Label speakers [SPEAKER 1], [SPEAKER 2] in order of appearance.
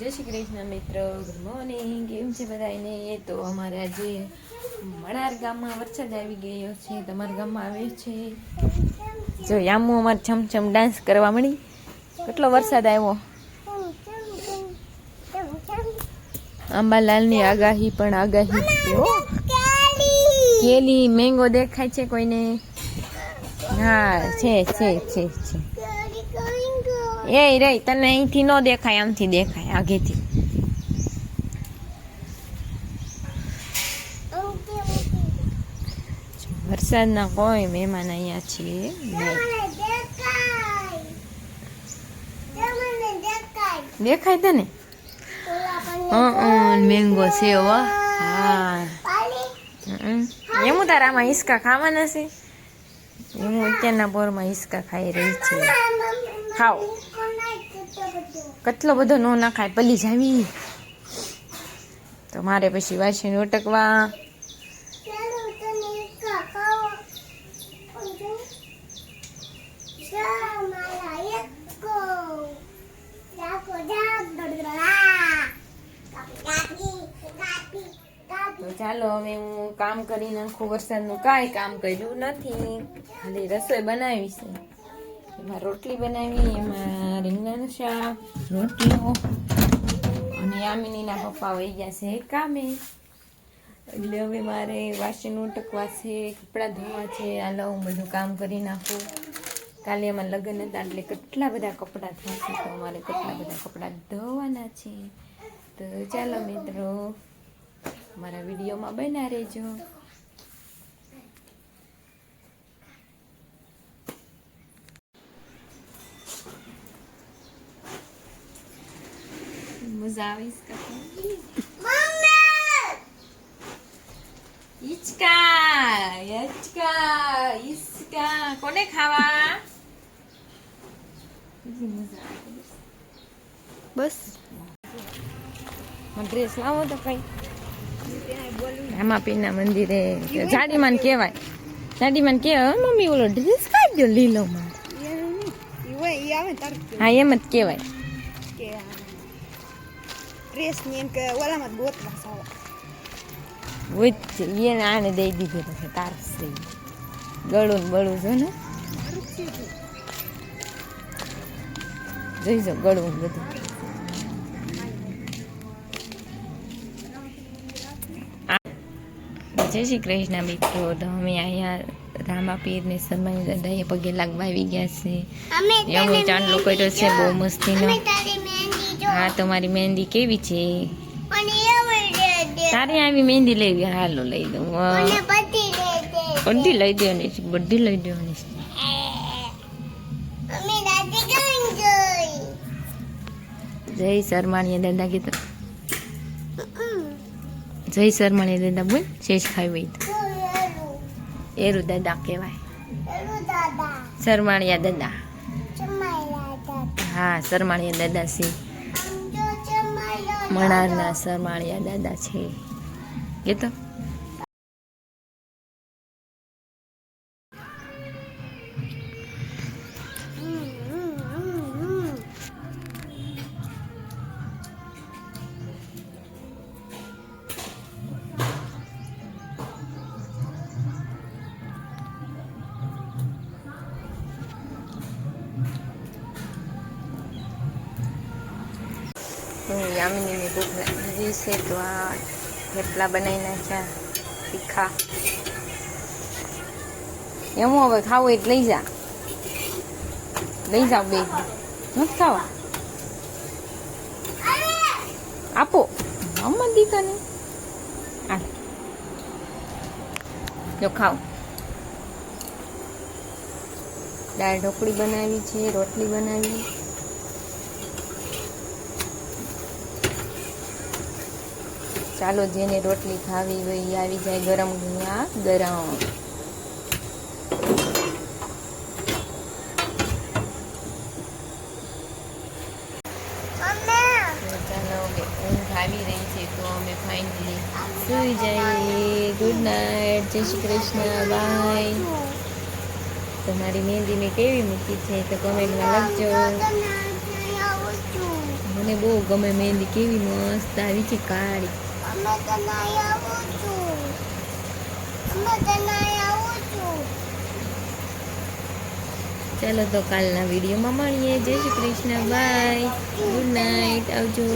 [SPEAKER 1] જય શ્રી કૃષ્ણ મિત્રો good morning કેમ છે બધાને તો અમારે આજે મણાર ગામમાં વરસાદ આવી ગયો છે, તમારા ગામમાં આવ્યો છે? જો યામુ અમારે છમછમ ડાન્સ કરવા મળી. કેટલો વરસાદ આવ્યો? આંબાલાલની આગાહી પણ આગાહી કેલી મેંગો દેખાય છે કોઈને? હા, છે છે છે છે. એ રે, તને અહીંથી ન દેખાય, આમથી દેખાય, આગેથી. વરસાદના કોઈ મહેમાન અહીંયા છે નહીં. દેખાય તને? મેંગો છે, હો. એમ તારામાં હિસકા ખાવાના છે? એમ અત્યારના પોરમાં હિસકા ખાઈ રહી છે. ખાઓ. કેટલો બધો નો નાખાય, પલી જાવી. તો મારે પછી વાસણ ઉટકવા. તો ચાલો હવે હું કામ કરી નાખું વરસાદનું. કાંઈ કામ કર્યું નથી. ખાલી રસોઈ બનાવી છે. એમાં રોટલી બનાવી એમાં રીંગણાનું શાક રોટલીઓ અને યામિનીના પપ્પા વહી ગયા છે કામે. એટલે હવે મારે વાસણ ઉટકવા છે, કપડાં ધોવા છે હાલો હું બધું કામ કરી નાખું. કાલે એમાં લગ્ન હતા, એટલે કેટલા બધા કપડાં થશે તો અમારે કેટલા બધા કપડાં ધોવાના છે. તો ચાલો મિત્રો, મારા વિડીયોમાં બના રહેજો. મજા આવી હિચકા હિચકા હિચકા કોને ખાવા બસ ડ્રેસ લાવો તો કઈ રામાપીરના મંદિરે જાડીમાન કહેવાય જાડીમાન કહેવાય મમ્મી ઓલો ડ્રેસ કાઢજો લીલો માં હા એમ જ કહેવાય
[SPEAKER 2] ડ્રેસની એમ કે ઓલામાં ગોતવા સાવા
[SPEAKER 1] જ છે એને આને દઈ દીધું પછી તારશે ગળું ને બળું જો ને જોઈ જો ગળું બધું જય શ્રી કૃષ્ણ મિત્રો. તો અમે અહીંયા રામાપીરને સમય દાદાએ પગે લાગવા આવી ગયા છે. અમે ચાંદલો કર્યો છે બહુ મસ્તીનો. હા તમારી મહેંદી કેવી છે? તારે આવી મહેંદી લેવી હાલો લઈ દઉં. વાહ. બધી લઈ દેવાની છે બધી લઈ દેવાની છે. જય શર્માણીયા દાદા કીધું જય શર્માણીયા દાદા બોલ શેષ ખાઈ તો. એરું દાદા કહેવાય. શર્માણીયા દાદા. હા શર્માણીયા દાદા છે. મણારના સરમાળિયા દાદા છે. કે હું યામિનીની ભૂખ લાગી છે તો આ થેપલા બનાવી નાખ્યા, તીખા. એમ હવે ખાવું એટલે લઈ જા. લઈ જાઓ બે. નથી ખાવા? આપો. અમ્મા દીકાને જો ખાઓ. દાળ ઢોકળી બનાવી છે, રોટલી બનાવી. ચાલો જેને રોટલી ખાવી હોય એ આવી જાય ગરમ ગુણ્યા ગરમ. ઊંઘ રહી છે સુઈ જઈએ. ગુડ નાઇટ જય શ્રી કૃષ્ણ. બાય તમારી મહેંદી મેં કેવી મૂકી છે તો કમેન્ટમાં લખજો. મને બહુ ગમે મહેંદી કેવી મસ્ત આવી છે કાળી.
[SPEAKER 2] અમે
[SPEAKER 1] ચાલો તો કાલના વિડીયોમાં મળીએ. જય Shri Krishna. Bye. Good night. આવજો.